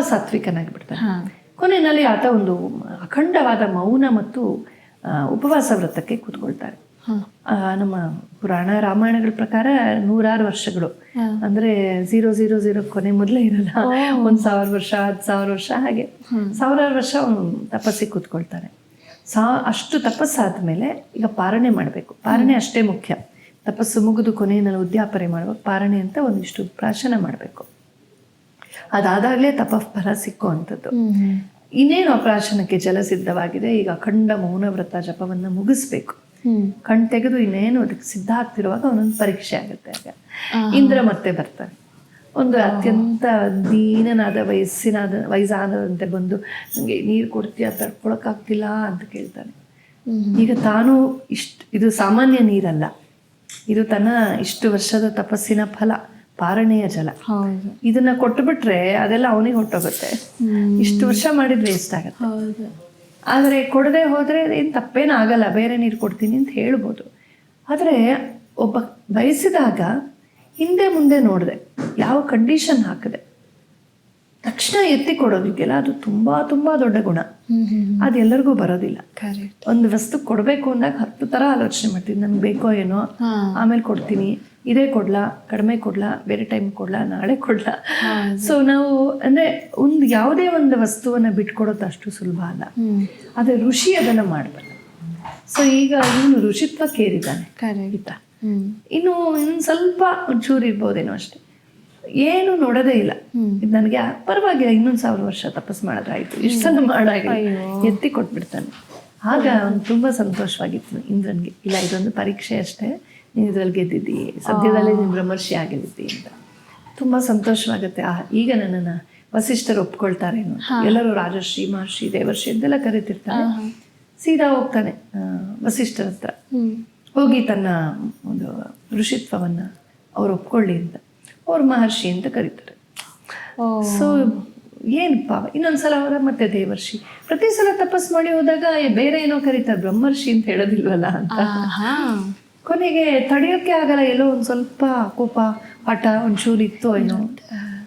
ಸಾತ್ವಿಕನಾಗಿ ಬಿಡ್ತಾನೆ ಹಾ. ಕೊನೆಯಲ್ಲಿ ಆತ ಒಂದು ಅಖಂಡವಾದ ಮೌನ ಮತ್ತು ಉಪವಾಸ ವ್ರತಕ್ಕೆ ಕೂತ್ಕೊಳ್ತಾರೆ. ನಮ್ಮ ಪುರಾಣ ರಾಮಾಯಣಗಳ ಪ್ರಕಾರ ನೂರಾರು ವರ್ಷಗಳು. ಅಂದ್ರೆ ಝೀರೋ ಝೀರೋ ಝೀರೋ ಕೊನೆ ಮೊದಲೇ ಇರಲ್ಲ. ಒಂದ್ ಸಾವಿರ ವರ್ಷ ಹತ್ತು ಸಾವಿರ ವರ್ಷ ಹಾಗೆ. ಸಾವಿರಾರು ವರ್ಷ ತಪಸ್ಸಿ ತಪಸ್ಸಿಗೆ ಕೂತ್ಕೊಳ್ತಾರೆ ಸಾ ಅಷ್ಟು ತಪಸ್ಸಾದ್ಮೇಲೆ ಈಗ ಪಾರಣೆ ಮಾಡಬೇಕು. ಪಾರಣೆ ಅಷ್ಟೇ ಮುಖ್ಯ. ತಪಸ್ಸು ಮುಗಿದು ಕೊನೆಯಲ್ಲಿ ಉದ್ಯಾಪನೆ ಮಾಡುವಾಗ ಪಾರಣೆ ಅಂತ ಒಂದಿಷ್ಟು ಪ್ರಾಶನ ಮಾಡಬೇಕು. ಅದಾದಾಗಲೇ ತಪಫಲ ಸಿಕ್ಕುವಂಥದ್ದು. ಇನ್ನೇನು ಅಪ್ರಾಶನಕ್ಕೆ ಜಲ ಸಿದ್ಧವಾಗಿದೆ? ಈಗ ಅಖಂಡ ಮೌನ ವ್ರತ ಜಪವನ್ನು ಮುಗಿಸ್ಬೇಕು. ಕಣ್ ತೆಗೆದು ಇನ್ನೇನು ಅದಕ್ಕೆ ಸಿದ್ಧ ಆಗ್ತಿರುವಾಗ ಅವನೊಂದು ಪರೀಕ್ಷೆ ಆಗುತ್ತೆ ಆಗ. ಇಂದ್ರ ಮತ್ತೆ ಬರ್ತಾನೆ. ಒಂದು ಅತ್ಯಂತ ದೀನನಾದ ವಯಸ್ಸಿನಾದ ವಯಸ್ಸಾದಂತೆ ಬಂದು ನನಗೆ ನೀರು ಕೊಡ್ತೀಯ? ತಡ್ಕೊಳಕ್ಕಾಗ್ತಿಲ್ಲ ಅಂತ ಕೇಳ್ತಾನೆ. ಈಗ ತಾನು ಇಷ್ಟು ಇದು ಸಾಮಾನ್ಯ ನೀರಲ್ಲ. ಇದು ತನ್ನ ಇಷ್ಟು ವರ್ಷದ ತಪಸ್ಸಿನ ಫಲ. ಪಾರಣೆಯ ಜಲ. ಇದನ್ನ ಕೊಟ್ಟು ಬಿಟ್ರೆ ಅದೆಲ್ಲ ಅವನಿಗೆ ಹೊಟ್ಟೋಗುತ್ತೆ ಇಷ್ಟು ವರ್ಷ ಮಾಡಿದ್ರೆ ವೇಸ್ಟ್ ಆಗುತ್ತೆ. ಆದರೆ ಕೊಡದೆ ಹೋದ್ರೆ ಏನು ತಪ್ಪೇನು ಆಗಲ್ಲ ಬೇರೆ ನೀರು ಕೊಡ್ತೀನಿ ಅಂತ ಹೇಳ್ಬೋದು. ಆದರೆ ಒಬ್ಬ ಬಯಸಿದಾಗ ಹಿಂದೆ ಮುಂದೆ ನೋಡಿದೆ ಯಾವ ಕಂಡೀಷನ್ ಹಾಕಿದೆ. ತಕ್ಷಣ ಎತ್ತಿ ಕೊಡೋದಕ್ಕೆಲ್ಲ ಅದು ತುಂಬ ತುಂಬ ದೊಡ್ಡ ಗುಣ. ಅದೆಲ್ಲರಿಗೂ ಬರೋದಿಲ್ಲ. ಒಂದು ವಸ್ತು ಕೊಡಬೇಕು ಅಂದಾಗ ಹತ್ತು ಥರ ಆಲೋಚನೆ ಮಾಡ್ತೀನಿ. ನನಗೆ ಬೇಕೋ ಏನೋ ಆಮೇಲೆ ಕೊಡ್ತೀನಿ. ಇದೇ ಕೊಡ್ಲಾ ಕಡಿಮೆ ಕೊಡ್ಲಾ ಬೇರೆ ಟೈಮ್ ಕೊಡ್ಲಾ ನಾಳೆ ಕೊಡ್ಲಾ. ಸೊ ನಾವು ಅಂದರೆ ಒಂದು ಯಾವುದೇ ಒಂದು ವಸ್ತುವನ್ನು ಬಿಟ್ಕೊಡೋದು ಅಷ್ಟು ಸುಲಭ ಅಲ್ಲ. ಆದ್ರೆ ಋಷಿ ಅದನ್ನು ಮಾಡಬಲ್ಲ ಸೊ ಈಗ ಇವನು ಋಷಿತ್ವ ಕೇರಿದ್ದಾನೆ. ಈತ ಹ್ಮ್. ಇನ್ನು ಇನ್ನು ಸ್ವಲ್ಪ ಒಂಚೂರು ಇರ್ಬೋದೇನೋ ಅಷ್ಟೇ. ಏನು ನೋಡೋದೇ ಇಲ್ಲ. ಇದು ನನಗೆ ಪರವಾಗಿಲ್ಲ ಇನ್ನೊಂದು ಸಾವಿರ ವರ್ಷ ತಪಸ್ ಮಾಡೋದಾಯಿತು ಇಷ್ಟು ಸಲ ಮಾಡಾಗಿ ಎತ್ತಿ ಕೊಟ್ಬಿಡ್ತಾನೆ. ಆಗ ಅವ್ನು ತುಂಬ ಸಂತೋಷವಾಗಿತ್ತು ಇಂದ್ರನ್ಗೆ. ಇಲ್ಲ ಇದೊಂದು ಪರೀಕ್ಷೆ ಅಷ್ಟೇ. ಇದ್ರಲ್ಲಿ ಗೆದ್ದಿದ್ದಿ ಸದ್ಯದಲ್ಲೇ ನೀನು ಬ್ರಹ್ಮರ್ಷಿ ಆಗಿದ್ದಿ ಅಂತ. ತುಂಬ ಸಂತೋಷವಾಗುತ್ತೆ. ಆ ಈಗ ನನ್ನನ್ನು ವಸಿಷ್ಠರು ಒಪ್ಕೊಳ್ತಾರೇನು ಎಲ್ಲರೂ ರಾಜಶ್ರೀ ಮಹರ್ಷಿ ದೇವರ್ಷಿ ಅಂತೆಲ್ಲ ಕರಿತಿರ್ತಾರೆ. ಸೀದಾ ಹೋಗ್ತಾನೆ ವಸಿಷ್ಠರ ಹತ್ರ. ಹೋಗಿ ತನ್ನ ಒಂದು ಋಷಿತ್ವವನ್ನು ಅವ್ರು ಒಪ್ಕೊಳ್ಳಿ ಅಂತ. ಅವ್ರ ಮಹರ್ಷಿ ಅಂತ ಕರೀತಾರೆ. ಸೊ ಏನಪ್ಪ ಇನ್ನೊಂದ್ಸಲ ಅವರ ಮತ್ತೆ ದೇವರ್ಷಿ. ಪ್ರತಿ ಸಲ ತಪಸ್ ಮಾಡಿ ಹೋದಾಗ ಬೇರೆ ಏನೋ ಕರೀತಾರೆ ಬ್ರಹ್ಮರ್ಷಿ ಅಂತ ಹೇಳೋದಿಲ್ವಲ್ಲ ಅಂತ. ಕೊನೆಗೆ ತಡೆಯೋಕ್ಕೆ ಆಗಲ್ಲ ಎಲ್ಲೋ ಒಂದು ಸ್ವಲ್ಪ ಕೋಪ ಹಠ ಒಂಚೂರು ಇತ್ತು ಏನೋ.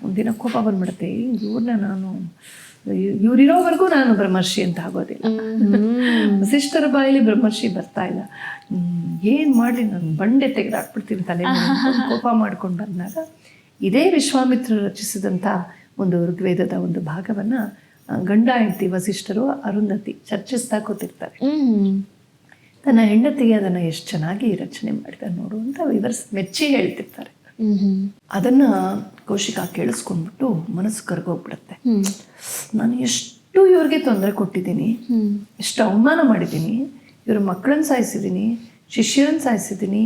ಒಂದಿನ ಕೋಪ ಬಂದ್ಬಿಡುತ್ತೆ. ಇವ್ರನ್ನ ನಾನು ಇವರಿರೋವರೆಗೂ ನಾನು ಬ್ರಹ್ಮರ್ಷಿ ಅಂತ ಆಗೋದಿಲ್ಲ. ಸಿಸ್ಟರ್ ವಸಿಷ್ಠರ ಬಾಯಲ್ಲಿ ಬ್ರಹ್ಮರ್ಷಿ ಬರ್ತಾ ಇಲ್ಲ. ಏನು ಮಾಡಲಿ ನಾನು ಬಂಡೆ ತೆಗೆದಾಕ್ಬಿಡ್ತೀನಿ ತಲೆ ಕೋಪ ಮಾಡ್ಕೊಂಡು ಬಂದಾಗ ಇದೇ ವಿಶ್ವಾಮಿತ್ರರು ರಚಿಸಿದಂಥ ಒಂದು ಋಗ್ವೇದದ ಒಂದು ಭಾಗವನ್ನ ಗಂಡ ಹೆಂಡತಿ ವಸಿಷ್ಠರು ಅರುಂಧತಿ ಚರ್ಚಿಸ್ತಾ ಕೂತಿರ್ತಾರೆ. ತನ್ನ ಹೆಂಡತಿಗೆ ಅದನ್ನು ಎಷ್ಟು ಚೆನ್ನಾಗಿ ರಚನೆ ಮಾಡಿದ ನೋಡು ಅಂತ ವಿವರ್ಸ್ ಮೆಚ್ಚಿ ಹೇಳ್ತಿರ್ತಾರೆ. ಅದನ್ನ ಕೌಶಿಕ ಕೇಳಿಸ್ಕೊಂಡ್ಬಿಟ್ಟು ಮನಸ್ಸು ಕರ್ಗೋಗ್ಬಿಡುತ್ತೆ. ನಾನು ಎಷ್ಟು ಇವ್ರಿಗೆ ತೊಂದರೆ ಕೊಟ್ಟಿದ್ದೀನಿ ಎಷ್ಟು ಅವಮಾನ ಮಾಡಿದ್ದೀನಿ ಇವ್ರ ಮಕ್ಕಳನ್ನ ಸಾಯಿಸಿದ್ದೀನಿ ಶಿಷ್ಯರನ್ನ ಸಾಯಿಸಿದ್ದೀನಿ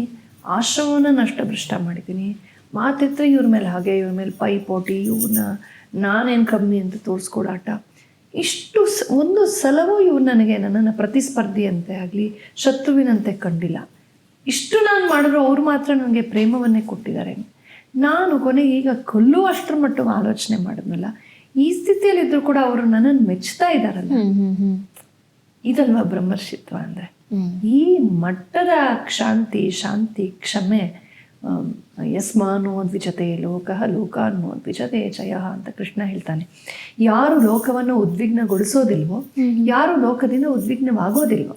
ಆಶ್ರಮವನ್ನು ನಷ್ಟಭ್ರಷ್ಟ ಮಾಡಿದ್ದೀನಿ ಮಾತಿತ್ತು ಇವ್ರ ಮೇಲೆ ಹಾಗೆ ಇವ್ರ ಮೇಲೆ ಪೈಪೋಟಿ ಇವ್ರನ್ನ ನಾನೇನು ಕಮ್ಮಿ ಅಂತ ತೋರಿಸ್ಕೊಡಾಟ ಇಷ್ಟು ಸ ಒಂದು ಸಲವೂ ಇವ್ರು ನನಗೆ ನನ್ನನ್ನು ಪ್ರತಿಸ್ಪರ್ಧಿಯಂತೆ ಆಗಲಿ ಶತ್ರುವಿನಂತೆ ಕಂಡಿಲ್ಲ. ಇಷ್ಟು ನಾನು ಮಾಡಿದ್ರು ಅವ್ರು ಮಾತ್ರ ನನಗೆ ಪ್ರೇಮವನ್ನೇ ಕೊಟ್ಟಿದ್ದಾರೆ. ನಾನು ಕೊನೆಗೆ ಈಗ ಕೊಲ್ಲುವಷ್ಟರ ಮಟ್ಟಿಗೆ ಆಲೋಚನೆ ಮಾಡಿದ್ನಲ್ಲ ಈ ಸ್ಥಿತಿಯಲ್ಲಿದ್ದರೂ ಕೂಡ ಅವರು ನನ್ನನ್ನು ಮೆಚ್ತಾ ಇದ್ದಾರಲ್ಲ. ಇದಲ್ವಾ ಬ್ರಹ್ಮರ್ಷಿತ್ವ ಅಂದರೆ? ಈ ಮಟ್ಟದ ಶಾಂತಿ ಶಾಂತಿ ಕ್ಷಮೆ ಯಸ್ಮಾನೋ ದ್ವಿಜತೆ ಲೋಕಃ ಲೋಕಾನ್ನೋ ದ್ವಿಜತೆ ಜಯ ಅಂತ ಕೃಷ್ಣ ಹೇಳ್ತಾನೆ. ಯಾರು ಲೋಕವನ್ನು ಉದ್ವಿಗ್ನಗೊಳಿಸೋದಿಲ್ವೋ ಯಾರು ಲೋಕದಿಂದ ಉದ್ವಿಗ್ನವಾಗೋದಿಲ್ವೋ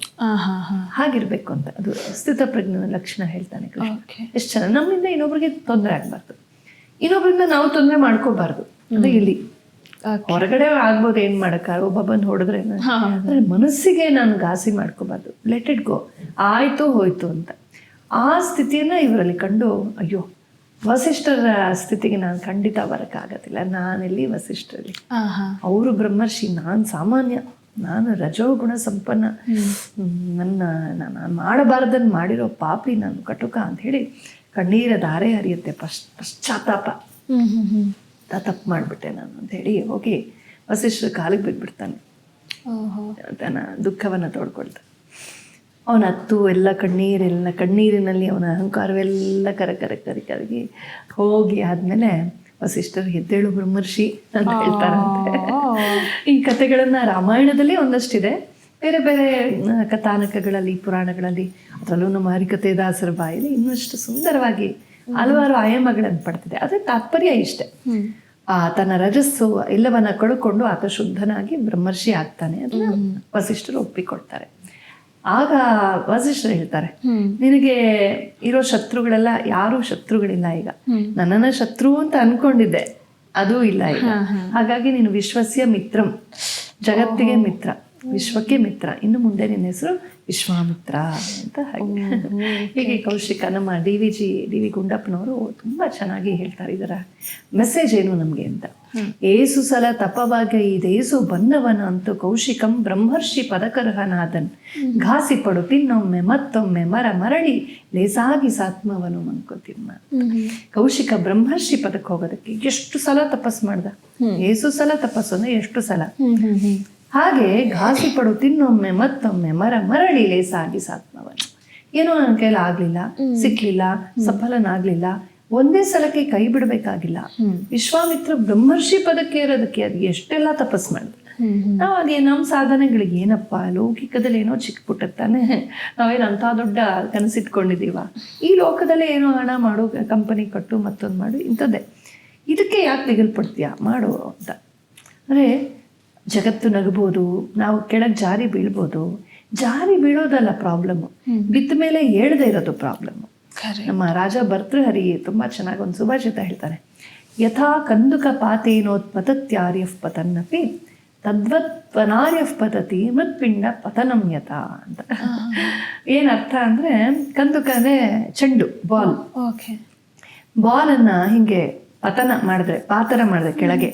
ಹಾಗಿರ್ಬೇಕು ಅಂತ. ಅದು ಸ್ಥಿತಪ್ರಜ್ಞನ ಲಕ್ಷಣ ಹೇಳ್ತಾನೆ ಕೃಷ್ಣ. ಎಷ್ಟು ಚೆನ್ನಾಗಿ ನಮ್ಮಿಂದ ಇನ್ನೊಬ್ರಿಗೆ ತೊಂದರೆ ಆಗಬಾರ್ದು. ಇನ್ನೊಬ್ರಿಂದ ನಾವು ತೊಂದರೆ ಮಾಡ್ಕೋಬಾರ್ದು. ಅದು ಇಲ್ಲಿ ಹೊರಗಡೆ ಆಗ್ಬೋದು ಏನ್ ಮಾಡಕ್ಕ? ಒಬ್ಬ ಬಂದು ಹೊಡೆದ್ರೆ ಮನಸ್ಸಿಗೆ ನಾನು ಘಾಸಿ ಮಾಡ್ಕೋಬಾರ್ದು. ಲೆಟ್ ಇಟ್ ಗೋ ಆಯ್ತು ಹೋಯ್ತು ಅಂತ. ಆ ಸ್ಥಿತಿಯನ್ನ ಇವರಲ್ಲಿ ಕಂಡು ಅಯ್ಯೋ ವಸಿಷ್ಠರ ಸ್ಥಿತಿಗೆ ನಾನು ಖಂಡಿತ ಬರೋಕ್ಕಾಗೋದಿಲ್ಲ. ನಾನೆಲ್ಲಿ ವಸಿಷ್ಠರಲ್ಲಿ. ಅವರು ಬ್ರಹ್ಮರ್ಷಿ ನಾನು ಸಾಮಾನ್ಯ ನಾನು ರಜೋಗುಣ ಸಂಪನ್ನ. ನನ್ನ ನಾನು ಮಾಡಬಾರ್ದನ್ನು ಮಾಡಿರೋ ಪಾಪಿ ನಾನು ಕಟುಕ ಅಂತ ಹೇಳಿ ಕಣ್ಣೀರ ಧಾರೆ ಹರಿಯುತ್ತೆ ಪಶ್ ಪಶ್ಚಾತ್ತಾಪ. ತಪ್ಪು ಮಾಡಿಬಿಟ್ಟೆ ನಾನು ಅಂತ ಹೇಳಿ ಹೋಗಿ ವಸಿಷ್ಠರ ಕಾಲಿಗೆ ಬಿದ್ದುಬಿಡ್ತಾನೆ ತನ್ನ ದುಃಖವನ್ನು ತೋಡ್ಕೊಳ್ತಾನೆ. ಅವನ ಹತ್ತು ಎಲ್ಲ ಕಣ್ಣೀರೆಲ್ಲ ಕಣ್ಣೀರಿನಲ್ಲಿ ಅವನ ಅಹಂಕಾರವೆಲ್ಲ ಕರ ಕರ ಕರಿ ಕರಗಿ ಹೋಗಿ ಆದಮೇಲೆ ವಸಿಷ್ಠರು ಎದ್ದೇಳು ಬ್ರಹ್ಮರ್ಷಿ ಅಂತ ಹೇಳ್ತಾರಂತೆ. ಈ ಕಥೆಗಳನ್ನು ರಾಮಾಯಣದಲ್ಲಿ ಒಂದಷ್ಟಿದೆ. ಬೇರೆ ಬೇರೆ ಕಥಾನಕಗಳಲ್ಲಿ ಪುರಾಣಗಳಲ್ಲಿ ಅದರಲ್ಲೂ ನಮ್ಮ ಹರಿಕತೆ ದಾಸರ ಬಾಯಲ್ಲಿ ಇನ್ನಷ್ಟು ಸುಂದರವಾಗಿ ಹಲವಾರು ಆಯಾಮಗಳನ್ನು ಪಡ್ತಿದೆ. ಅದೇ ತಾತ್ಪರ್ಯ ಇಷ್ಟೆ. ಆ ತನ್ನ ರಜಸ್ಸು ಎಲ್ಲವನ್ನ ಕಳ್ಕೊಂಡು ಆತ ಶುದ್ಧನಾಗಿ ಬ್ರಹ್ಮರ್ಷಿ ಆಗ್ತಾನೆ. ಅದನ್ನ ವಸಿಷ್ಠರು ಒಪ್ಪಿಕೊಡ್ತಾರೆ ಆಗ ವಸಿಷ್ಠರು ಹೇಳ್ತಾರೆ ನಿನಗೆ ಇರೋ ಶತ್ರುಗಳೆಲ್ಲ ಯಾರು ಶತ್ರುಗಳಿಲ್ಲ ಈಗ. ನನ್ನನ್ನ ಶತ್ರು ಅಂತ ಅನ್ಕೊಂಡಿದ್ದೆ ಅದು ಇಲ್ಲ ಈಗ. ಹಾಗಾಗಿ ನೀನು ವಿಶ್ವಸ್ಯ ಮಿತ್ರಂ ಜಗತ್ತಿಗೆ ಮಿತ್ರ. ವಿಶ್ವಕ್ಕೆ ಮಿತ್ರ. ಇನ್ನು ಮುಂದೆ ನಿನ್ನ ಹೆಸರು ವಿಶ್ವಾಮಿತ್ರ ಅಂತ ಹಾಗೆ. ಹೀಗೆ ಕೌಶಿಕ ನಮ್ಮ D V G D V ಗುಂಡಪ್ಪನವರು ತುಂಬಾ ಚೆನ್ನಾಗಿ ಹೇಳ್ತಾರೆ ಇದರ ಮೆಸೇಜ್ ಏನು ನಮಗೆ ಅಂತ. ಏಸು ಸಲ ತಪವಾಗ ಈ ದೇಸು ಬಂದವನ ಅಂತೂ ಕೌಶಿಕಂ ಬ್ರಹ್ಮರ್ಷಿ ಪದಕರ್ಹನಾದನ್. ಘಾಸಿ ಪಡು ತಿನ್ನೊಮ್ಮೆ ಮತ್ತೊಮ್ಮೆ ಮರ ಮರಳಿ ಲೇಸಾಗಿ ಸಾತ್ಮವನು ಅನ್ಕೋತಿಮ್ಮ ಕೌಶಿಕ ಬ್ರಹ್ಮರ್ಷಿ ಪದಕ್ಕೆ ಹೋಗೋದಕ್ಕೆ ಎಷ್ಟು ಸಲ ತಪಸ್ ಮಾಡ್ದ? ಏಸು ಸಲ ತಪಸ್ಸು ಅಂದ್ರೆ ಎಷ್ಟು ಸಲ? ಹಾಗೆ ಘಾಸಿ ಪಡು ತಿನ್ನೊಮ್ಮೆ ಮತ್ತೊಮ್ಮೆ ಮರ ಮರಳಿ ಲೇಸಾಗಿ ಸಾತ್ಮವನು ಏನೋ ನನ್ನ ಕೈಲಿ ಆಗ್ಲಿಲ್ಲ ಸಿಕ್ಲಿಲ್ಲ ಸಫಲನಾಗ್ಲಿಲ್ಲ. ಒಂದೇ ಸಲಕ್ಕೆ ಕೈ ಬಿಡಬೇಕಾಗಿಲ್ಲ. ವಿಶ್ವಾಮಿತ್ರ ಬ್ರಹ್ಮರ್ಷಿ ಪದಕ್ಕೆ ಇರೋದಕ್ಕೆ ಅದು ಎಷ್ಟೆಲ್ಲ ತಪಸ್ ಮಾಡಿದ್ರು. ನಾವಾಗೆ ನಮ್ಮ ಸಾಧನೆಗಳಿಗೆ ಏನಪ್ಪ ಲೌಕಿಕದಲ್ಲಿ ಏನೋ ಚಿಕ್ಕ ಪುಟ್ಟತ್ತಾನೆ ನಾವೇನು ಅಂತ ದೊಡ್ಡ ಕನಸಿಟ್ಕೊಂಡಿದ್ದೀವ ಈ ಲೋಕದಲ್ಲೇ ಏನೋ ಹಣ ಮಾಡು ಕಂಪನಿ ಕಟ್ಟು ಮತ್ತೊಂದು ಮಾಡು ಇಂಥದ್ದೇ. ಇದಕ್ಕೆ ಯಾಕೆ ತೆಗಲ್ಪಡ್ತೀಯ? ಮಾಡು ಅಂತ. ಅಂದರೆ ಜಗತ್ತು ನಗಬಹುದು ನಾವು ಕೆಳಗೆ ಜಾರಿ ಬೀಳ್ಬೋದು. ಜಾರಿ ಬೀಳೋದಲ್ಲ ಪ್ರಾಬ್ಲಮ್ಮು ಬಿದ್ದ ಮೇಲೆ ಹೇಳದೇ ಇರೋದು ಪ್ರಾಬ್ಲಮ್ಮು ನಮ್ಮ ರಾಜ ಭರ್ತೃಹರಿ ತುಂಬ ಚೆನ್ನಾಗಿ ಒಂದು ಸುಭಾಷಿತ ಹೇಳ್ತಾರೆ. ಯಥಾ ಕಂದುಕ ಪಾತೇನೋತ್ಪತತ್ಯಾರ್ಯಃ ಪತನ್ನಪಿ ತದ್ವತ್ ಪನಾರ್ಯಃ ಪತತಿ ಮೃತ್ಪಿಂಡ ಪತನಂ ಯಥಾ ಅಂತ. ಏನ್ ಅರ್ಥ ಅಂದ್ರೆ ಕಂದುಕ ಅಂದ್ರೆ ಚೆಂಡು ಬಾಲ್. ಓಕೆ. ಬಾಲನ್ನ ಹಿಂಗೆ ಪತನ ಮಾಡಿದ್ರೆ ಪಾತರ ಮಾಡಿದ್ರೆ ಕೆಳಗೆ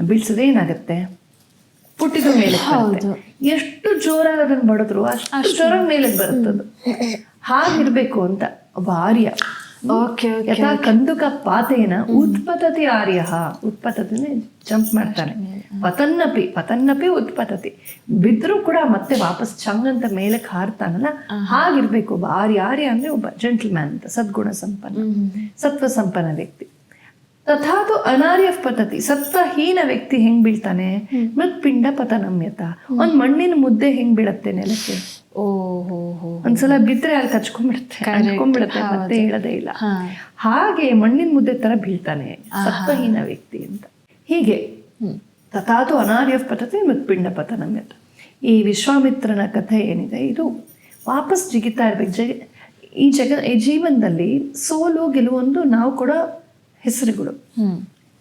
ಬೀಳ್ಸಿದ್ರೆ ಏನಾಗುತ್ತೆ? ಪುಟ್ಟಿದ ಮೇಲೆ ಎಷ್ಟು ಜೋರಾಗಿ ಅದನ್ನ ಬಡದ್ರು ಅಷ್ಟು ಜೋರಾಗಿ ಮೇಲೆ ಬರುತ್ತದು ಹಾಗಿರ್ಬೇಕು ಅಂತ ವಾರ್ಯ. ಆರ್ಯ ಓಕೆ ಯಥಾ ಕಂದುಕ ಪಾತೇನ ಉತ್ಪತತಿ ಆರ್ಯ. ಉತ್ಪತತಿನ ಜಂಪ್ ಮಾಡ್ತಾನೆ. ಪತನ್ನಪಿ ಪತನ್ನಪಿ ಉತ್ಪತತಿ. ಬಿದ್ರೂ ಕೂಡ ಮತ್ತೆ ವಾಪಸ್ ಚಂಗ್ ಅಂತ ಮೇಲೆ ಹಾರ್ತಾನಲ್ಲ? ಹಾಗಿರ್ಬೇಕು. ಒಬ್ಬ ಆರ್ಯ ಆರ್ಯ ಅಂದ್ರೆ ಒಬ್ಬ ಜೆಂಟಲ್ಮ್ಯಾನ್ ಅಂತ ಸದ್ಗುಣ ಸಂಪನ್ನ. ಸತ್ವ ಸಂಪನ್ನ ವ್ಯಕ್ತಿ. ತಥಾತು ಅನಾರ್ಯ ಪತತಿ. ಸತ್ವಹೀನ ವ್ಯಕ್ತಿ ಹೆಂಗ್ ಬೀಳ್ತಾನೆ? ಮೃತ್ಪಿಂಡ ಪತನಮ್ಯತ. ಒಂದ್ ಮಣ್ಣಿನ ಮುದ್ದೆ ಹೆಂಗ್ ಬೀಳತ್ತೆ ನೆಲಕ್ಕೆ? ಒಂದ್ಸಲ ಬಿದ್ರೆ ಅಲ್ಲಿ ಕಚ್ಕೊಂಡ್ಬಿಡುತ್ತೆ ಕಚ್ಕೊಂಡ್ಬಿಡತ್ತೆ ಮತ್ತೆ ಹೇಳದೇ ಇಲ್ಲ. ಹಾಗೆ ಮಣ್ಣಿನ ಮುದ್ದೆ ತರ ಬೀಳ್ತಾನೆ ಸತ್ವಹೀನ ವ್ಯಕ್ತಿ ಅಂತ. ಹೀಗೆ ತಥಾತು ಅನಾರ್ಯ ಪತತಿ ಮೃತ್ಪಿಂಡ ಪತನಮ್ಯತ. ಈ ವಿಶ್ವಾಮಿತ್ರನ ಕಥೆ ಏನಿದೆ? ಇದು ವಾಪಸ್ ಜಿಗಿತಾ ಇರ್ಬೇಕು. ಜಗ ಈ ಜಗ ಈ ಜೀವನದಲ್ಲಿ ಸೋಲು ಗೆಲುವೊಂದು ನಾವು ಕೊಡೋ ಹೆಸರುಗಳು.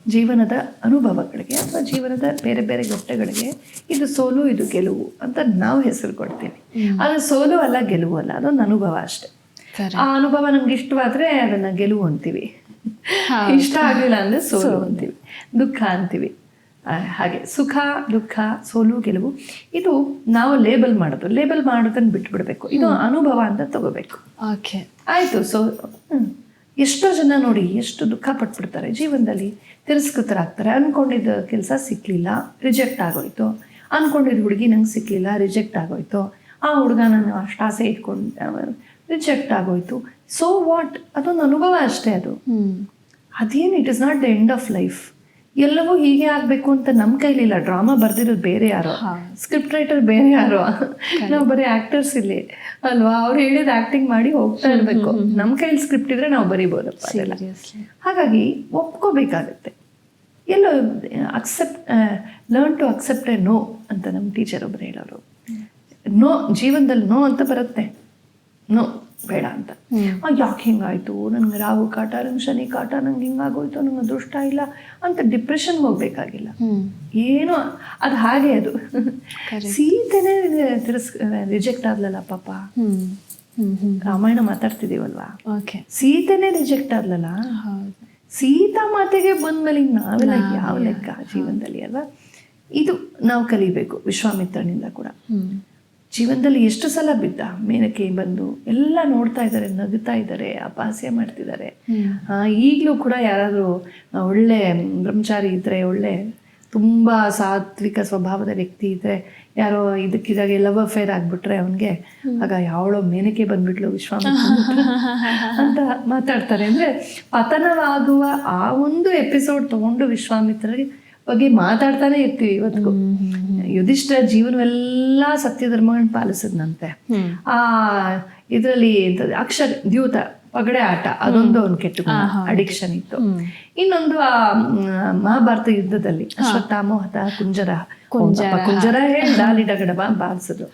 ಜೀವನದ ಅನುಭವಗಳಿಗೆ ಅಥವಾ ಜೀವನದ ಬೇರೆ ಬೇರೆ ಘಟ್ಟಗಳಿಗೆ ಇದು ಸೋಲು ಇದು ಗೆಲುವು ಅಂತ ನಾವು ಹೆಸರು ಕೊಡ್ತೀವಿ. ಅದು ಸೋಲು ಅಲ್ಲ ಗೆಲುವು ಅಲ್ಲ ಅದೊಂದು ಅನುಭವ ಅಷ್ಟೆ. ಆ ಅನುಭವ ನಮ್ಗೆ ಇಷ್ಟವಾದ್ರೆ ಅದನ್ನ ಗೆಲುವು ಅಂತೀವಿ. ಇಷ್ಟ ಆಗಲಿಲ್ಲ ಅಂದ್ರೆ ಸೋಲು ಅಂತೀವಿ. ದುಃಖ ಅಂತೀವಿ. ಹಾಗೆ ಸುಖ ದುಃಖ ಸೋಲು ಗೆಲುವು ಇದು ನಾವು ಲೇಬಲ್ ಮಾಡೋದು. ಲೇಬಲ್ ಮಾಡೋದನ್ನ ಬಿಟ್ಬಿಡ್ಬೇಕು. ಇದು ಅನುಭವ ಅಂತ ತಗೋಬೇಕು. ಓಕೆ ಆಯಿತು ಸೊ ಹ್ಮ್. ಎಷ್ಟೋ ಜನ ನೋಡಿ ಎಷ್ಟು ದುಃಖ ಪಟ್ಬಿಡ್ತಾರೆ. ಜೀವನದಲ್ಲಿ ತಿರಸ್ಕೃತರಾಗ್ತಾರೆ. ಅಂದ್ಕೊಂಡಿದ್ದ ಕೆಲಸ ಸಿಕ್ಕಲಿಲ್ಲ ರಿಜೆಕ್ಟ್ ಆಗೋಯ್ತು. ಅಂದ್ಕೊಂಡಿದ್ದ ಹುಡುಗಿ ನಂಗೆ ಸಿಕ್ಕಲಿಲ್ಲ ರಿಜೆಕ್ಟ್ ಆಗೋಯ್ತು. ಆ ಹುಡುಗ ನಾನು ಅಷ್ಟು ಆಸೆ ಇಟ್ಕೊಂಡು ರಿಜೆಕ್ಟ್ ಆಗೋಯ್ತು. ಸೊ ವಾಟ್ ಅದೊಂದು ಅನುಭವ ಅಷ್ಟೇ ಅದು. ಅದೇನು it is not the end of life ಎಲ್ಲವೂ ಹೀಗೆ ಆಗಬೇಕು ಅಂತ ನಮ್ಮ ಕೈಲಿಲ್ಲ ಡ್ರಾಮಾ ಬರ್ದಿರೋದು ಬೇರೆ ಯಾರೋ. ಸ್ಕ್ರಿಪ್ಟ್ ರೈಟರ್ ಬೇರೆ ಯಾರೋ. ನಾವು ಬರೀ ಆಕ್ಟರ್ಸ್ ಇಲ್ಲಿ. ಅಲ್ವಾ? ಅವ್ರು ಹೇಳಿದ ಆಕ್ಟಿಂಗ್ ಮಾಡಿ ಹೋಗ್ತಾ ಇರಬೇಕು. ನಮ್ಮ ಕೈಲಿ ಸ್ಕ್ರಿಪ್ಟ್ ಇದ್ರೆ ನಾವು ಬರಿಬೋದಪ್ಪ ಅದೆಲ್ಲ. ಹಾಗಾಗಿ ಒಪ್ಕೋಬೇಕಾಗತ್ತೆ. ಎಲ್ಲೋ accept learn to accept a no ಅಂತ ನಮ್ಮ ಟೀಚರ್ ಒಬ್ಬರು ಹೇಳೋರು. ನೋ ಜೀವನದಲ್ಲಿ ನೋ ಅಂತ ಬರುತ್ತೆ. ನೋ ಬೇಡ ಅಂತ. ಯಾಕೆ ಹಿಂಗಾಯ್ತು? ನಂಗೆ ರಾಹು ಕಾಟ ನಂಗೆ ಶನಿ ಕಾಟ ನಂಗೆ ಹಿಂಗಾಗೋಯ್ತು ನಂಗೆ ಅದೃಷ್ಟ ಇಲ್ಲ ಅಂತ ಡಿಪ್ರೆಷನ್ ಹೋಗ್ಬೇಕಾಗಿಲ್ಲ. ಏನು ಅದು ಹಾಗೆ ಅದು. ಸೀತೆನೆ ತಿರಸ್ ರಿಜೆಕ್ಟ್ ಆದ್ಲಲ್ಲ ಪಾಪ. ಹ್ಮ್. ಹ್ಮ್ ಹ್ಮ್ ರಾಮಾಯಣ ಮಾತಾಡ್ತಿದೀವಲ್ವಾ ಸೀತೆನೇ ರಿಜೆಕ್ಟ್ ಆದ್ಲಲ್ಲ? ಸೀತಾ ಮಾತೆಗೆ ಬಂದ್ಮೇಲೆ ನಾವೆಲ್ಲ ಯಾವ ಲೆಕ್ಕ ಜೀವನದಲ್ಲಿ ಅಲ್ವಾ? ಇದು ನಾವು ಕಲಿಬೇಕು ವಿಶ್ವಾಮಿತ್ರನಿಂದ ಕೂಡ. ಜೀವನದಲ್ಲಿ ಎಷ್ಟು ಸಲ ಬಿದ್ದ? ಮೇನಕ್ಕೆ ಬಂದು ಎಲ್ಲ ನೋಡ್ತಾ ಇದ್ದಾರೆ ನಗುತ್ತಾ ಇದ್ದಾರೆ ಅಪಾಸ್ಯ ಮಾಡ್ತಿದ್ದಾರೆ. ಈಗಲೂ ಕೂಡ ಯಾರಾದರೂ ಒಳ್ಳೆ ಬ್ರಹ್ಮಚಾರಿ ಇದ್ದರೆ ಒಳ್ಳೆ ತುಂಬ ಸಾತ್ವಿಕ ಸ್ವಭಾವದ ವ್ಯಕ್ತಿ ಇದ್ದರೆ ಯಾರೋ ಇದಕ್ಕಿದಾಗ ಲವ್ ಅಫೇರ್ ಆಗಿಬಿಟ್ರೆ ಅವನಿಗೆ ಆಗ ಯಾವಳೋ ಮೇನಕ್ಕೆ ಬಂದ್ಬಿಟ್ಲು ವಿಶ್ವಾಮಿತ್ರ ಅಂತ ಮಾತಾಡ್ತಾರೆ. ಅಂದರೆ ಪತನವಾಗುವ ಆ ಒಂದು ಎಪಿಸೋಡ್ ತೊಗೊಂಡು ವಿಶ್ವಾಮಿತ್ರರಿಗೆ ಬಗ್ಗೆ ಮಾತಾಡ್ತಾನೆ ಇರ್ತೀವಿ ಇವತ್ತಿಗೂ ಯುಧಿಷ್ಠ ಜೀವನವೆಲ್ಲ ಸತ್ಯ ಧರ್ಮಗಳನ್ನ ಪಾಲಿಸಿದ್ನಂತೆ ಆ ಇದರಲ್ಲಿ ಅಕ್ಷರ ದ್ಯೂತ ಪಗಡೆ ಆಟ ಅದೊಂದು ಅವ್ನು ಕೆಟ್ಟ ಅಡಿಕ್ಷನ್ ಇತ್ತು. ಇನ್ನೊಂದು ಆ ಮಹಾಭಾರತ ಯುದ್ಧದಲ್ಲಿ ಅಶ್ವತ್ಥಾಮೋಹತ ಕುಂಜರ. ಕುಂಜರ. ಕುಂಜರ ಹೇಳ್ದ ಲಿಡಗಡಬ ಬಾರಿಸಿದ್ರು.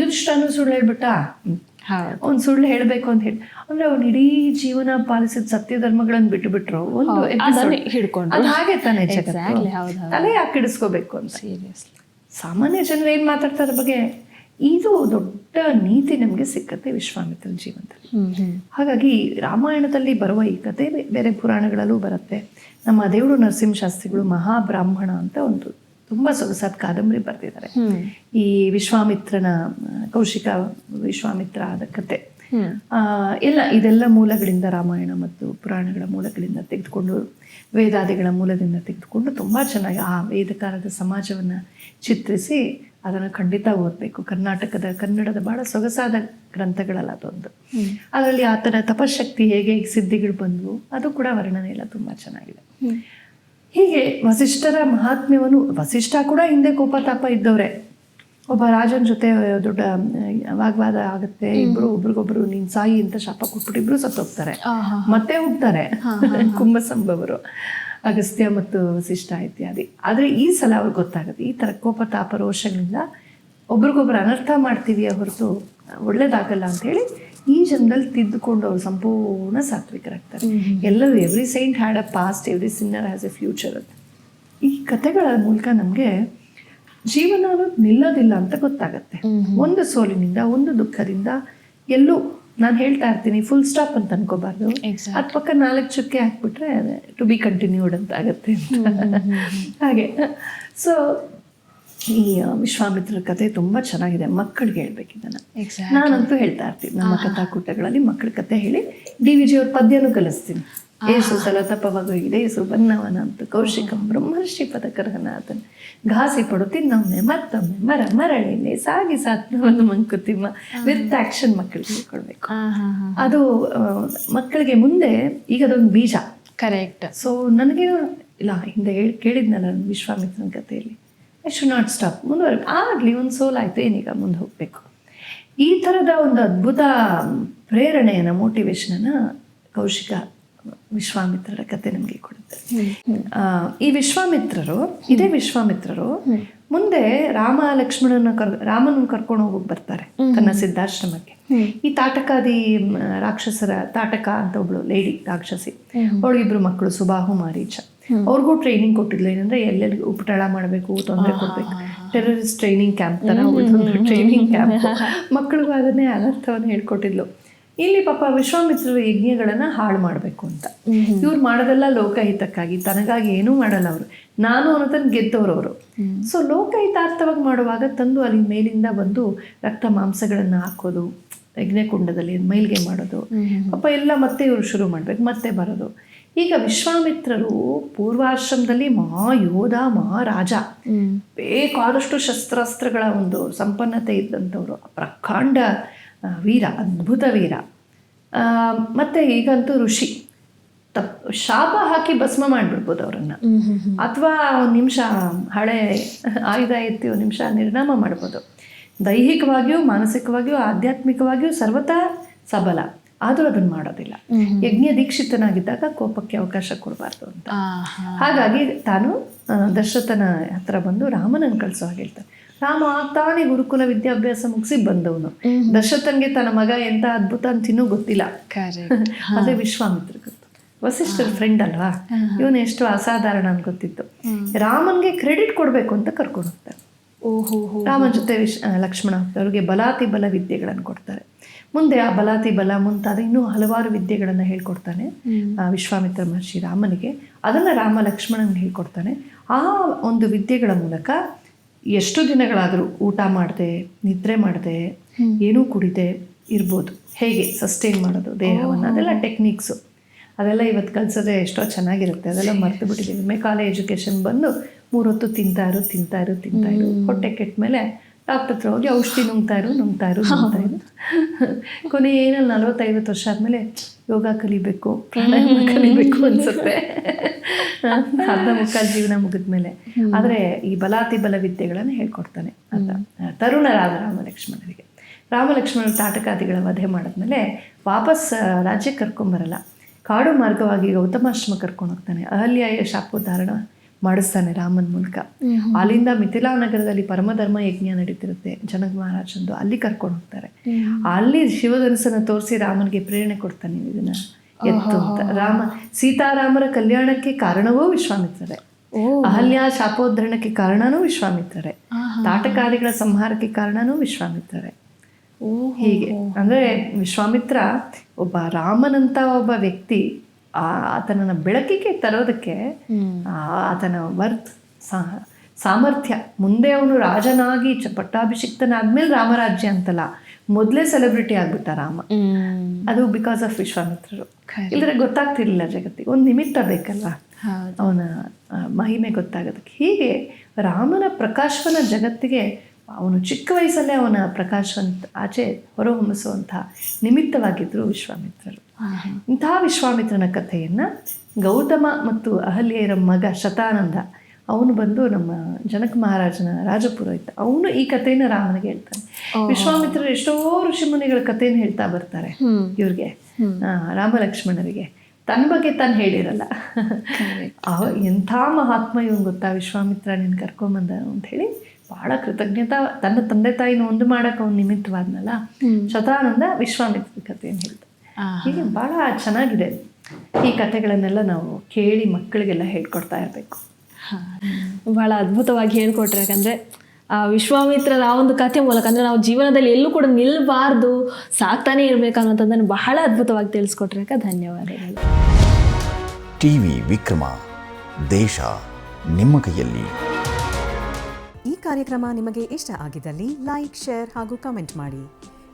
ಯುಧಿಷ್ಠಾನು ಸುಳ್ಳು ಹೇಳ್ಬಿಟ್ಟ? ಒಂದ್ ಅವ್ನು ಸುಳ್ಳು ಹೇಳ್ಬೇಕು ಅಂತ ಹೇಳಿ. ಅಂದ್ರೆ ಅವ್ನು ಇಡೀ ಜೀವನ ಪಾಲಿಸಿದ ಸತ್ಯ ಧರ್ಮಗಳನ್ನ ಬಿಟ್ಟು ಬಿಟ್ರು ಒಂದು ಹಾಗೆ ತಾನೇ. ತಲೆ ಯಾಕೆ ಕೆಡಿಸ್ಕೋಬೇಕು ಅಂತ. ಸೀರಿಯಸ್ಲಿ ಸಾಮಾನ್ಯ ಜನರು ಏನು ಮಾತಾಡ್ತಾರೆ ಬಗ್ಗೆ? ಇದು ದೊಡ್ಡ ನೀತಿ ನಮಗೆ ಸಿಕ್ಕತ್ತೆ ವಿಶ್ವಾಮಿತ್ರ ಜೀವನದಲ್ಲಿ ಹಾಗಾಗಿ ರಾಮಾಯಣದಲ್ಲಿ ಬರುವ ಈ ಕತೆ ಬೇರೆ ಪುರಾಣಗಳಲ್ಲೂ ಬರುತ್ತೆ. ನಮ್ಮ ದೇವರು ನರಸಿಂಹಶಾಸ್ತ್ರಿಗಳು ಮಹಾಬ್ರಾಹ್ಮಣ ಅಂತ ಒಂದು ತುಂಬಾ ಸೊಗಸಾದ ಕಾದಂಬರಿ ಬರೆದಿದ್ದಾರೆ. ಈ ವಿಶ್ವಾಮಿತ್ರನ ಕೌಶಿಕ ವಿಶ್ವಾಮಿತ್ರ ಆದ ಕತೆ. ಆ, ಎಲ್ಲ ಇದೆಲ್ಲ ಮೂಲಗಳಿಂದ ರಾಮಾಯಣ ಮತ್ತು ಪುರಾಣಗಳ ಮೂಲಗಳಿಂದ ತೆಗೆದುಕೊಂಡು ವೇದಾದಿಗಳ ಮೂಲದಿಂದ ತೆಗೆದುಕೊಂಡು ತುಂಬ ಚೆನ್ನಾಗಿ ಆ ವೇದಕಾಲದ ಸಮಾಜವನ್ನು ಚಿತ್ರಿಸಿ ಅದನ್ನು ಖಂಡಿತ ಓದಬೇಕು. ಕರ್ನಾಟಕದ ಕನ್ನಡದ ಬಹಳ ಸೊಗಸಾದ ಗ್ರಂಥಗಳಲ್ಲ ಅದೊಂದು ಅದರಲ್ಲಿ ಆತನ ತಪಶಕ್ತಿ ಹೇಗೆ ಸಿದ್ಧಿಗಳು ಬಂದವು ಅದು ಕೂಡ ವರ್ಣನೆ ಎಲ್ಲ ತುಂಬ ಚೆನ್ನಾಗಿದೆ. ಹೀಗೆ ವಸಿಷ್ಠರ ಮಹಾತ್ಮ್ಯವನ್ನು ವಸಿಷ್ಠ ಕೂಡ ಹಿಂದೆ ಕೋಪತಾಪ ಇದ್ದವ್ರೆ. ಒಬ್ಬ ರಾಜನ ಜೊತೆ ದೊಡ್ಡ ವಾಗ್ವಾದ ಆಗುತ್ತೆ ಇಬ್ರು ಒಬ್ರಿಗೊಬ್ರು ನೀನ್ ಸಾಯಿ ಅಂತ ಶಾಪ ಕೊಟ್ಬಿಟ್ಟು ಇಬ್ರು ಸತ್ತೋಗ್ತಾರೆ. ಮತ್ತೆ ಹೋಗ್ತಾರೆ. ಕುಂಭಸಂಭವರು. ಅಗಸ್ತ್ಯ ಮತ್ತು ವಸಿಷ್ಠ ಇತ್ಯಾದಿ. ಆದರೆ ಈ ಸಲ ಅವ್ರಿಗೆ ಗೊತ್ತಾಗುತ್ತೆ. ಈ ಥರ ಕೋಪ ತಾಪ ರೋಷಗಳಿಂದ ಒಬ್ರಿಗೊಬ್ರು ಅನರ್ಥ ಮಾಡ್ತೀವಿ ಹೊರತು ಒಳ್ಳೇದಾಗಲ್ಲ ಅಂತ ಹೇಳಿ ಈ ಜನದಲ್ಲಿ ತಿದ್ದುಕೊಂಡು ಅವ್ರು ಸಂಪೂರ್ಣ ಸಾತ್ವಿಕರಾಗ್ತಾರೆ. ಎಲ್ಲರೂ every saint had a past every sinner has a future ಅಂತ. ಈ ಕಥೆಗಳ ಮೂಲಕ ನಮಗೆ ಜೀವನ ಅನ್ನೋದು ನಿಲ್ಲೋದಿಲ್ಲ ಅಂತ ಗೊತ್ತಾಗತ್ತೆ. ಒಂದು ಸೋಲಿನಿಂದ ಒಂದು ದುಃಖದಿಂದ ಎಲ್ಲೂ ನಾನು ಹೇಳ್ತಾ ಇರ್ತೀನಿ ಫುಲ್ ಸ್ಟಾಪ್ ಅಂತ ಅನ್ಕೋಬಾರ್ದು. ಅದ್ ಪಕ್ಕ ನಾಲ್ಕು ಚುಕ್ಕೆ ಹಾಕ್ಬಿಟ್ರೆ ಟು ಬಿ ಕಂಟಿನ್ಯೂಡ್ ಅಂತ ಆಗುತ್ತೆ ಹಾಗೆ. ಸೊ ಈ ವಿಶ್ವಾಮಿತ್ರ ಕತೆ ತುಂಬಾ ಚೆನ್ನಾಗಿದೆ. ಮಕ್ಕಳಿಗೆ ಹೇಳ್ಬೇಕು ಇದನ್ನ. ನಾನಂತೂ ಹೇಳ್ತಾ ಇರ್ತೀನಿ. ನಮ್ಮ ಕಥಾಕೂಟಗಳಲ್ಲಿ ಮಕ್ಕಳ ಕತೆ ಹೇಳಿ ಡಿ ವಿ ಜಿ ಅವ್ರ ಪದ್ಯನೂ ಕಲಿಸ್ತೀನಿ. ಏಸು ಸಲ ತಪವಾಗೋಗಿದೆ ಏಸು ಬನ್ನವನ ಅಂತ ಕೌಶಿಕಂ ಬ್ರಹ್ಮರ್ಷಿ ಪದಕರನಾಥನ್ ಘಾಸಿ ಪಡು ತಿನ್ನೊಮ್ಮೆ ಮತ್ತೊಮ್ಮೆ ಮರ ಮರಳಿನೇ ಸಾಗಿ ಸಾತ್ನವನ್ನು ಮಂಕುತಿಮ್ಮ ವಿತ್ ಆಕ್ಷನ್ ಮಕ್ಕಳಿಗೆ ಹೇಳ್ಕೊಡ್ಬೇಕು ಅದು ಮಕ್ಕಳಿಗೆ ಮುಂದೆ ಈಗ ಅದೊಂದು ಬೀಜ. ಕರೆಕ್ಟ್ ಸೊ ನನಗೆ ಇಲ್ಲ ಹಿಂದೆ ಹೇಳಿ ಕೇಳಿದ್ನಲ್ಲ ನಾನು ವಿಶ್ವಾಮಿತ್ರನ ಕಥೆಯಲ್ಲಿ. ಐ ಶುಡ್ ನಾಟ್ ಸ್ಟಾಪ್ ಮುಂದುವರೆ ಆಗಲಿ ಒಂದು ಸೋಲಾಯ್ತು ಏನೀಗ ಮುಂದೆ ಹೋಗಬೇಕು. ಈ ಥರದ ಒಂದು ಅದ್ಭುತ ಪ್ರೇರಣೆಯನ್ನು ಮೋಟಿವೇಶನನ್ನು ಕೌಶಿಕ ವಿಶ್ವಾಮಿತ್ರರ ಕತೆ ನಮಗೆ ಕೊಡುತ್ತೆ. ಆ, ಈ ವಿಶ್ವಾಮಿತ್ರರು ಇದೇ ವಿಶ್ವಾಮಿತ್ರರು ಮುಂದೆ ರಾಮ ಲಕ್ಷ್ಮಣನ ಕರ್ ರಾಮನ ಕರ್ಕೊಂಡು ಹೋಗಕ್ ಬರ್ತಾರೆ ತನ್ನ ಸಿದ್ಧಾಶ್ರಮಕ್ಕೆ. ಈ ತಾಟಕಾದಿ ರಾಕ್ಷಸರ ತಾಟಕ ಅಂತ ಒಬ್ಳು ಲೇಡಿ ರಾಕ್ಷಸಿ. ಅವಳಿಗಿಬ್ರು ಮಕ್ಕಳು ಸುಬಾಹು ಮಾರೀಚ. ಅವ್ರಿಗೂ ಟ್ರೈನಿಂಗ್ ಕೊಟ್ಟಿದ್ಲು ಏನಂದ್ರೆ ಎಲ್ಲೆಲ್ಲಿ ಉಪಟಳ ಮಾಡಬೇಕು ತೊಂದರೆ ಕೊಡ್ಬೇಕು. ಟೆರರಿಸ್ಟ್ ಟ್ರೈನಿಂಗ್ ಕ್ಯಾಂಪ್ ತರ ಟ್ರೈನಿಂಗ್ ಕ್ಯಾಂಪ್ ಮಕ್ಕಳಿಗೂ ಅದನ್ನೇ ಅನರ್ಥವನ್ನು ಹೇಳ್ಕೊಟ್ಟಿದ್ಲು. ಇಲ್ಲಿ ಪಾಪ ವಿಶ್ವಾಮಿತ್ರರು ಯಜ್ಞಗಳನ್ನ ಹಾಳು ಮಾಡಬೇಕು ಅಂತ. ಇವ್ರು ಮಾಡೋದೆಲ್ಲ ಲೋಕಹಿತಕ್ಕಾಗಿ ತನಗಾಗಿ ಏನೂ ಮಾಡಲ್ಲ ಅವರು. ನಾನು ಅನ್ನೋದನ್ನ ಗೆದ್ದವ್ರು ಅವರು ಸೊ ಲೋಕಹಿತಾರ್ಥವಾಗಿ ಮಾಡುವಾಗ ತಂದು ಅಲ್ಲಿ ಮೇಲಿಂದ ಬಂದು ರಕ್ತ ಮಾಂಸಗಳನ್ನ ಹಾಕೋದು ಯಜ್ಞಕುಂಡದಲ್ಲಿ ಮೈಲ್ಗೆ ಮಾಡೋದು. ಪಾಪ ಎಲ್ಲ ಮತ್ತೆ ಇವರು ಶುರು ಮಾಡ್ಬೇಕು ಮತ್ತೆ ಬರೋದು. ಈಗ ವಿಶ್ವಾಮಿತ್ರರು ಪೂರ್ವಾಶ್ರಮದಲ್ಲಿ ಮಹಾ ಯೋಧ ಮಹಾರಾಜ ಬೇಕಾದಷ್ಟು ಶಸ್ತ್ರಾಸ್ತ್ರಗಳ ಒಂದು ಸಂಪನ್ನತೆ ಇದ್ದಂಥವ್ರು ಪ್ರಕಾಂಡ ವೀರ ಅದ್ಭುತ ವೀರ. ಮತ್ತೆ ಈಗಂತೂ ಋಷಿ. ತಪ್ ಶಾಪ ಹಾಕಿ ಭಸ್ಮ ಮಾಡಿಬಿಡ್ಬೋದು ಅವರನ್ನು. ಅಥವಾ ಒಂದು ನಿಮಿಷ ಹಳೆ ಆಯುಧ ಎತ್ತಿ ಒಂದು ನಿಮಿಷ ನಿರ್ನಾಮ ಮಾಡ್ಬೋದು. ದೈಹಿಕವಾಗಿಯೂ ಮಾನಸಿಕವಾಗಿಯೂ ಆಧ್ಯಾತ್ಮಿಕವಾಗಿಯೂ ಸರ್ವತಾ ಸಬಲ. ಆದರೂ ಅದನ್ನು ಮಾಡೋದಿಲ್ಲ. ಯಜ್ಞ ದೀಕ್ಷಿತನಾಗಿದ್ದಾಗ ಕೋಪಕ್ಕೆ ಅವಕಾಶ ಕೊಡಬಾರ್ದು ಅಂತ. ಹಾಗಾಗಿ ತಾನು ದಶರಥನ ಹತ್ರ ಬಂದು ರಾಮನನ್ನು ಕಳಿಸೋ ಹಾಗೆ ಹೇಳ್ತಾನೆ. ರಾಮ ತಾನೇ ಗುರುಕುಲ ವಿದ್ಯಾಭ್ಯಾಸ ಮುಗಿಸಿ ಬಂದವನು. ದಶರಥನ್ಗೆ ತನ್ನ ಮಗ ಎಂತ ಅದ್ಭುತ ಅಂತ ಇನ್ನೂ ಗೊತ್ತಿಲ್ಲ. ಅದೇ ವಿಶ್ವಾಮಿತ್ರ ಗೊತ್ತು. ವಸಿಷ್ಠರ ಫ್ರೆಂಡ್ ಅಲ್ವಾ? ಇವನು ಎಷ್ಟು ಅಸಾಧಾರಣ ಅಂತ ಗೊತ್ತಿತ್ತು ರಾಮನ್ಗೆ ಕ್ರೆಡಿಟ್ ಕೊಡಬೇಕು ಅಂತ ಕರ್ಕೊಂಡು ಹೋಗ್ತಾರೆ ಓಹೋ ರಾಮನ ಜೊತೆ ವಿಶ್ ಲಕ್ಷ್ಮಣ ಅವ್ರಿಗೆ ಬಲಾತಿ ಬಲ ವಿದ್ಯೆಗಳನ್ನು ಕೊಡ್ತಾರೆ. ಮುಂದೆ ಆ ಬಲಾತಿ ಬಲ ಮುಂತಾದ ಇನ್ನೂ ಹಲವಾರು ವಿದ್ಯೆಗಳನ್ನು ಹೇಳ್ಕೊಡ್ತಾನೆ ವಿಶ್ವಾಮಿತ್ರ ಮಹರ್ಷಿ ರಾಮನಿಗೆ. ಅದನ್ನು ರಾಮ ಲಕ್ಷ್ಮಣನಿಗೆ ಹೇಳ್ಕೊಡ್ತಾನೆ. ಆ ಒಂದು ವಿದ್ಯೆಗಳ ಮೂಲಕ ಎಷ್ಟು ದಿನಗಳಾದರೂ ಊಟ ಮಾಡದೆ ನಿದ್ರೆ ಮಾಡದೆ ಏನೂ ಕುಡಿದೆ ಇರ್ಬೋದು. ಹೇಗೆ ಸಸ್ಟೈನ್ ಮಾಡೋದು ದೇಹವನ್ನು ಅದೆಲ್ಲ ಟೆಕ್ನಿಕ್ಸು ಅದೆಲ್ಲ ಇವತ್ತು ಕಲಿಸೋದೆ ಎಷ್ಟೋ ಚೆನ್ನಾಗಿರುತ್ತೆ. ಅದೆಲ್ಲ ಮರೆತು ಬಿಟ್ಟಿದ್ದೀವಿ. ಕಾಲೇಜ್ ಎಜುಕೇಷನ್ ಬಂದು ಮೂರೊತ್ತು ತಿಂತಾ ಇರು ತಿಂತಾ ಇರು ತಿಂತಾ ಇರು. ಹೊಟ್ಟೆ ಕೆಟ್ಟ ಮೇಲೆ ಡಾಕ್ಟರ್ ಹತ್ರ ಹೋಗಿ ಔಷಧಿ ನುಂಗ್ತಾ ಇರು ನುಂಗ್ತಾ ಇರು ನುಂಗ್ತಾ ಇರು ಕೊನೆ ಏನಲ್ಲಿ ನಲವತ್ತೈವತ್ತು ವರ್ಷ ಆದಮೇಲೆ ಯೋಗ ಕಲಿಬೇಕು ಪ್ರಾಣಾಯಾಮ ಕಲಿಬೇಕು ಅನ್ಸುತ್ತೆ. ಅರ್ಧ ಮುಕ್ಕಾಲು ಜೀವನ ಮುಗಿದ್ಮೇಲೆ. ಆದರೆ ಈ ಬಲಾತಿ ಬಲ ವಿದ್ಯೆಗಳನ್ನು ಹೇಳ್ಕೊಡ್ತಾನೆ ಅಂತ ತರುಣರಾದ ರಾಮ ಲಕ್ಷ್ಮಣರಿಗೆ ರಾಮಲಕ್ಷ್ಮಣರು ತಾಟಕಾದಿಗಳ ವಧೆ ಮಾಡಿದ್ಮೇಲೆ ವಾಪಸ್ ರಾಜ್ಯಕ್ಕೆ ಕರ್ಕೊಂಬರಲ್ಲ. ಕಾಡು ಮಾರ್ಗವಾಗಿ ಗೌತಮಾಶ್ರಮ ಕರ್ಕೊಂಡು ಹೋಗ್ತಾನೆ. ಅಹಲ್ಯಾಯ ಶಾಪೋದ್ಧಾರಣ ಮಾಡಿಸ್ತಾನೆ ರಾಮನ ಮೂಲಕ. ಅಲ್ಲಿಂದ ಮಿಥಿಲಾ ನಗರದಲ್ಲಿ ಪರಮಧರ್ಮ ಯಜ್ಞ ನಡೀತಿರುತ್ತೆ ಜನಕ ಮಹಾರಾಜಂದು. ಅಲ್ಲಿ ಕರ್ಕೊಂಡು ಹೋಗ್ತಾರೆ. ಅಲ್ಲಿ ಶಿವಧನಸನ್ನ ತೋರಿಸಿ ರಾಮನಿಗೆ ಪ್ರೇರಣೆ ಕೊಡ್ತಾನೆ ಇದನ್ನ ಎತ್ತು ಅಂತ. ರಾಮ ಸೀತಾರಾಮರ ಕಲ್ಯಾಣಕ್ಕೆ ಕಾರಣವೂ ವಿಶ್ವಾಮಿತ್ರರೇ. ಅಹಲ್ಯ ಶಾಪೋದ್ಧರಣಕ್ಕೆ ಕಾರಣನೂ ವಿಶ್ವಾಮಿತ್ರರೇ. ತಾಟಕಾರಿಗಳ ಸಂಹಾರಕ್ಕೆ ಕಾರಣನೂ ವಿಶ್ವಾಮಿತ್ರರೇ. ಹೀಗೆ. ಅಂದ್ರೆ ವಿಶ್ವಾಮಿತ್ರ ಒಬ್ಬ ರಾಮನಂತ ಒಬ್ಬ ವ್ಯಕ್ತಿ ಆತನನ್ನ ಬೆಳಕಿಗೆ ತರೋದಕ್ಕೆ ಆತನ ವರ್ತ್ ಸಾಮರ್ಥ್ಯ. ಮುಂದೆ ಅವನು ರಾಜನಾಗಿ ಚ ಪಟ್ಟಾಭಿಷಿಕ್ತನಾದ್ಮೇಲೆ ರಾಮರಾಜ್ಯ ಅಂತಲ್ಲ. ಮೊದಲೇ ಸೆಲೆಬ್ರಿಟಿ ಆಗ್ಬಿಟ್ಟ ರಾಮ. ಅದು ಬಿಕಾಸ್ ಆಫ್ ವಿಶ್ವಾಮಿತ್ರರು. ಇಲ್ಲದ್ರೆ ಗೊತ್ತಾಗ್ತಿರ್ಲಿಲ್ಲ ಜಗತ್ತಿಗೆ. ಒಂದು ನಿಮಿತ್ತ ಬೇಕಲ್ಲ? ಅವನ ಮಹಿಮೆ ಗೊತ್ತಾಗೋದಕ್ಕೆ. ಹೀಗೆ ರಾಮನ ಪ್ರಕಾಶವನ ಜಗತ್ತಿಗೆ ಅವನು ಚಿಕ್ಕ ವಯಸ್ಸಲ್ಲೇ ಅವನ ಪ್ರಕಾಶವಂತ ಆಚೆ ಹೊರಹೊಮ್ಮಿಸುವಂತಹ ನಿಮಿತ್ತವಾಗಿದ್ದರು ವಿಶ್ವಾಮಿತ್ರರು. ಇಂತಹ ವಿಶ್ವಾಮಿತ್ರನ ಕಥೆಯನ್ನು ಗೌತಮ ಮತ್ತು ಅಹಲ್ಯರ ಮಗ ಶತಾನಂದ ಅವನು ಬಂದು ನಮ್ಮ ಜನಕ ಮಹಾರಾಜನ ರಾಜಪುರೋಹಿತ ಅವನು ಈ ಕಥೆಯನ್ನು ರಾಮನಿಗೆ ಹೇಳ್ತಾನೆ. ವಿಶ್ವಾಮಿತ್ರರು ಎಷ್ಟೋ ಋಷಿಮುನಿಗಳ ಕಥೆಯನ್ನು ಹೇಳ್ತಾ ಬರ್ತಾರೆ ಇವ್ರಿಗೆ ರಾಮಲಕ್ಷ್ಮಣರಿಗೆ. ತನ್ನ ಬಗ್ಗೆ ತಾನು ಹೇಳಿರಲ್ಲ. ಅವ ಎಂಥ ಮಹಾತ್ಮ ಇವನು ಗೊತ್ತಾ ವಿಶ್ವಾಮಿತ್ರ ನೀನು ಕರ್ಕೊಂಬಂದ ಅಂತ ಹೇಳಿ? ಬಹಳ ಕೃತಜ್ಞತಾ ತನ್ನ ತಂದೆ ತಾಯಿನ ಒಂದು ಮಾಡಕ್ಕೆ ಅವ್ನು ನಿಮಿತ್ತವಾದ್ನಲ್ಲ? ಶತಾನಂದ ವಿಶ್ವಾಮಿತ್ರ ಕಥೆಯನ್ನು ಹೇಳ್ತಾನೆ. ಹೀಗೆ ಭಾಳ ಚೆನ್ನಾಗಿದೆ. ಈ ಕಥೆಗಳನ್ನೆಲ್ಲ ನಾವು ಕೇಳಿ ಮಕ್ಕಳಿಗೆಲ್ಲ ಹೇಳ್ಕೊಡ್ತಾ ಇರಬೇಕು. ಭಾಳ ಬಹಳ ಅದ್ಭುತವಾಗಿ ಹೇಳ್ಕೊಟ್ರೆ ಯಾಕಂದರೆ ಆ ವಿಶ್ವಾಮಿತ್ರರ ಆ ಒಂದು ಕಥೆ ಮೂಲಕ ಅಂದ್ರೆ ನಾವು ಜೀವನದಲ್ಲಿ ಎಲ್ಲೂ ಕೂಡ ನಿಲ್ಬಾರ್ದು ಸಾಕ್ತಾನೆ ಇರ್ಬೇಕು ಅನ್ನೋಂಥದ್ದನ್ನು ಬಹಳ ಅದ್ಭುತವಾಗಿ ತಿಳಿಸ್ಕೊಟ್ರೆ ಧನ್ಯವಾದಗಳು. ಟಿ ಟಿವಿ ವಿಕ್ರಮ ದೇಶ ನಿಮ್ಮ ಕೈಯಲ್ಲಿ. ಈ ಕಾರ್ಯಕ್ರಮ ನಿಮಗೆ ಇಷ್ಟ ಆಗಿದ್ದಲ್ಲಿ ಲೈಕ್ ಶೇರ್ ಹಾಗೂ ಕಮೆಂಟ್ ಮಾಡಿ.